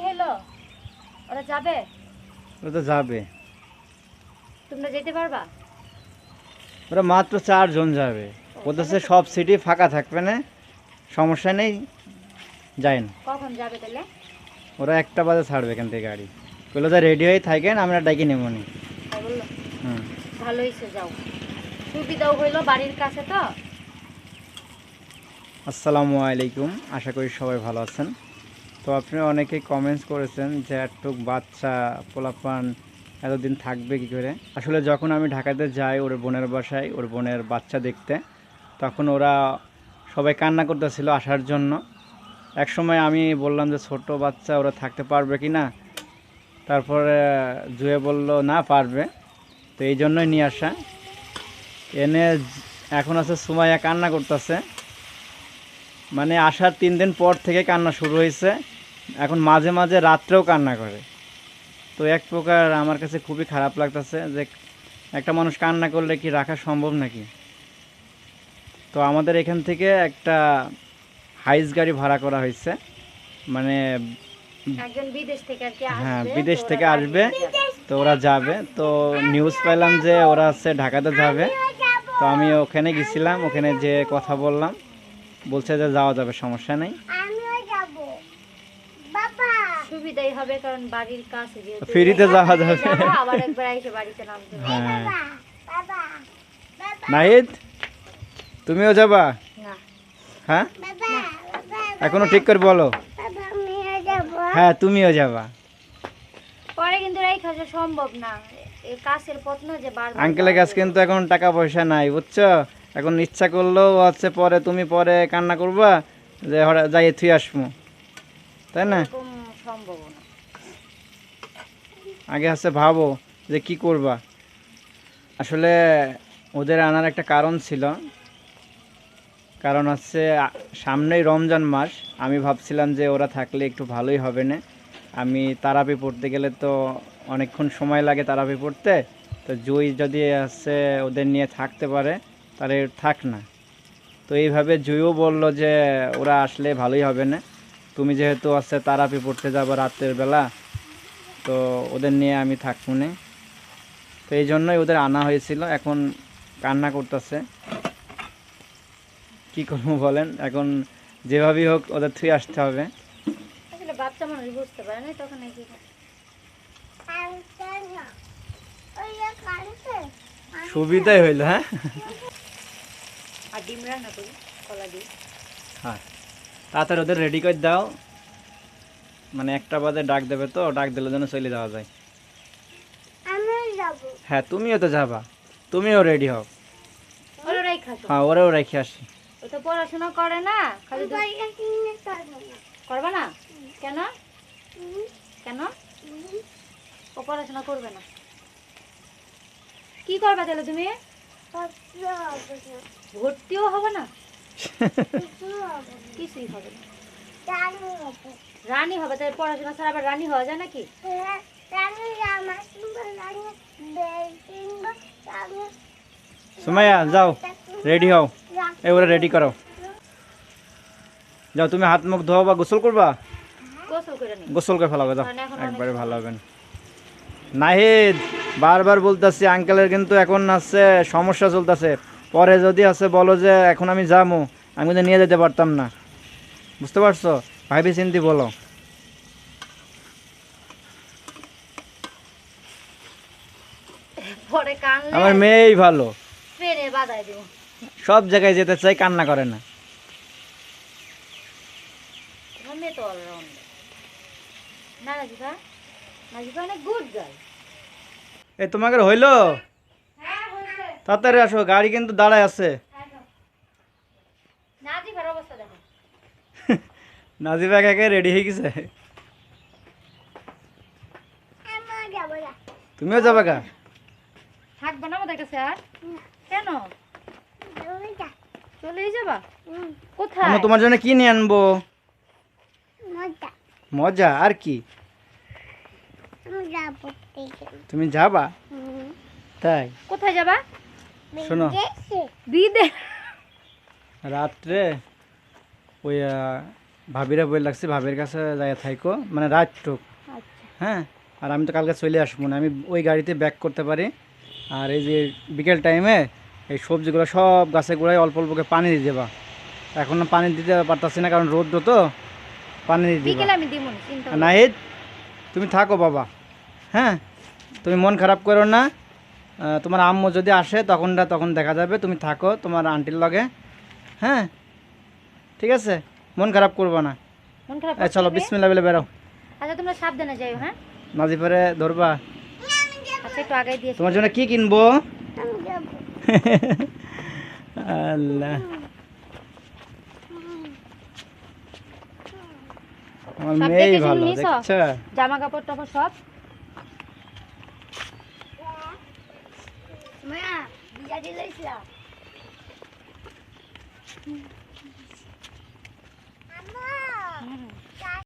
ওরা যাবে? ওরা তো যাবে। তোমরা যেতে পারবা? ওরা মাত্র চারজন যাবে। বলতেছে সব সিটি ফাঁকা থাকবে না। সমস্যা নেই। যায় না। কখন যাবে তাহলে? ওরা একটা বাজে ছাড়বে এখান থেকে গাড়ি। বলল তো রেডি হয়ে থাকেন আমরা ডাকি নেব নি। তাই বলল? হুম। ভালো হয়েছে যাও। সুবিধাও হইল বাড়ির কাছে তো। আসসালামু আলাইকুম। আশা করি সবাই ভালো আছেন। তো আপনি অনেকেই কমেন্টস করেছেন যে একটুক বাচ্চা পোলাপান এতদিন থাকবে কি করে? আসলে যখন আমি ঢাকাতে যাই ওর বোনের বাসায়, ওর বোনের বাচ্চা দেখতে, তখন ওরা সবাই কান্না করতেছিল আসার জন্য। এক সময় আমি বললাম যে, ছোট বাচ্চা ওরা থাকতে পারবে কি না? তারপরে জুয়ে বলল, না, পারবে। তো এই জন্যই নিয়ে আসা। এনে এখন আছে সুমাইয়া কান্না করতেছে। মানে আসার তিন দিন পর থেকে কান্না শুরু হয়েছে। এখন মাঝে মাঝে রাত্রেও কান্না করে। তো এক প্রকার আমার কাছে খুবই খারাপ লাগতেছে যে একটা মানুষ কান্না করলে কি রাখা সম্ভব নাকি? তো আমাদের এখান থেকে একটা হাইস গাড়ি ভাড়া করা হয়েছে। মানে হ্যাঁ বিদেশ থেকে আসবে তো ওরা যাবে। তো নিউজ পাইলাম যে ওরা হচ্ছে ঢাকাতে যাবে। তো আমি ওখানে গেছিলাম ওখানে যে কথা বললাম বলছে যে যাওয়া যাবে সমস্যা নেই। সুবিধাই হবে কারণ বাড়ির কাছে যেহেতু ফ্রিতে যাওয়া যাবে আবার একবার এসে বাড়িতে নামতে হবে। হ্যাঁ। বাবা বাবা বাবা। নাহিদ তুমিও যাবা? হ্যাঁ? এখনও ঠিক করে বলো। হ্যাঁ তুমিও যাবা। পরে কিন্তু সম্ভব না। কাছের পথ না যে বারবার আঙ্কেলের কাছে কিন্তু এখন টাকা পয়সা নাই বুঝছ? এখন ইচ্ছা করলেও হচ্ছে পরে তুমি পরে কান্না করবা যে হঠাৎ যাই থুই আসব তাই না? আগে হচ্ছে ভাবো যে কি করবা। আসলে ওদের আনার একটা কারণ ছিল। কারণ হচ্ছে সামনেই রমজান মাস। আমি ভাবছিলাম যে ওরা থাকলে একটু ভালোই হবে না। আমি তারাপি পড়তে গেলে তো অনেকক্ষণ সময় লাগে তারাপি পড়তে। তো জুই যদি হচ্ছে ওদের নিয়ে থাকতে পারে, তাহলে থাক না। তো এইভাবে জুইও বলল যে ওরা আসলে ভালোই হবে না। তুমি যেহেতু হচ্ছে তারাপি পড়তে যাব রাতের বেলা তো ওদের নিয়ে আমি থাকব না। তো এই জন্যই ওদের আনা হয়েছিল এখন কান্না করতেছে। কি করব বলেন? এখন যেভাবেই হোক ওদের থুয়ে আসতে হবে। বাচ্চা মানুষ বুঝতে পারে না তখন সুবিধাই হইল হ্যাঁ? আর ডিম রান্না করি কলা দিয়ে। হ্যাঁ। তাড়াতাড়ি ওদের রেডি করে দাও। মানে একটা বাজে ডাক দেবে তো ডাক দিলে যেন চলে যাওয়া যায়। হ্যাঁ তুমিও তো যাবা। তুমিও রেডি হও। হ্যাঁ ওরাও রেখে আসি। ও তো পড়াশোনা করে না খালি করব না। করবে না? কেন? কেন? ও পড়াশোনা করবে না। কি করবে তাহলে তুমি? ভর্তিও হবে না, কিছুই হবে। রানী হবে তাহলে পড়াশোনা ছাড়া আবার রানী হওয়া যায় নাকি? সুমাইয়া যাও রেডি হও। ওরা রেডি করো। যাও তুমি হাত মুখ ধোয়া বা গোসল করবা? গোসল করে ফেলাবে যাও। একবারে ভালো হবে। নাহিদ বারবার বলতেছি আঙ্কেলের কিন্তু এখন আছে সমস্যা চলতেছে। পরে যদি আছে বলো যে এখন আমি যাব আমি কিন্তু নিয়ে যেতে পারতাম না। বুঝতে পারছ? ভাবি চিন্তি বলো। আমার মেয়েই ভালো। সব জায়গায় যেতে চাই কান্না করে না। তোমার মেয়ে তো অলরাউন্ডার না রাজিফা রাজিফা অনেক গুড গার্ল। এ তোমাকে হইল? তাড়াতাড়ি আসো গাড়ি কিন্তু দাঁড়ায় আছে। নাজিবা একে রেডি হয়ে গেছে। তুমিও যাবে গা। থাকবে না আমাদের কাছে আর? কেন? চলেই যাবা? কোথায়? আমি তোমার জন্য কি নিয়ে আনব? মজা। মজা আর কি। তুমি যাবা? তাই। কোথায় যাবা? শোনো। বিদে রাত্রে ওই ভাবিরা বই লাগছে ভাবির কাছে যাই থাইকো। মানে রাতটুক আচ্ছা। হ্যাঁ? আর আমি তো কালকে চলে আসব না। আমি ওই গাড়িতে ব্যাক করতে পারি। আর এই যে বিকেল টাইমে এই সবজিগুলো সব গাছে গোড়ায় অল্প অল্পকে পানি দিয়ে দেবা। এখন না পানি দিতে পারতাছি না কারণ রোদ্র তো। পানি দিয়ে দিবা। বিকেলে আমি দিব চিন্তা করো না। নাহিদ তুমি থাকো বাবা। হ্যাঁ? তুমি মন খারাপ করো না। তোমার আম্মু যদি আসে তখনটা তখন দেখা যাবে তুমি থাকো তোমার আন্টির লগে। হ্যাঁ? ঠিক আছে? মন খারাপ করব না। মন খারাপ চলো করবে? বিসমিল্লা বেলে বেরো। আচ্ছা তোমরা সাবধানে যাইও হ্যাঁ? নাজিফারে ধরবা। আচ্ছা একটু আগে দিয়ে তোমার জন্য কি কিনবো? আল্লাহ। আমার সব মেয়েই দেখে শুনে ভালো নিছো? দেখছ? জামা কাপড় টাপড় সব? মা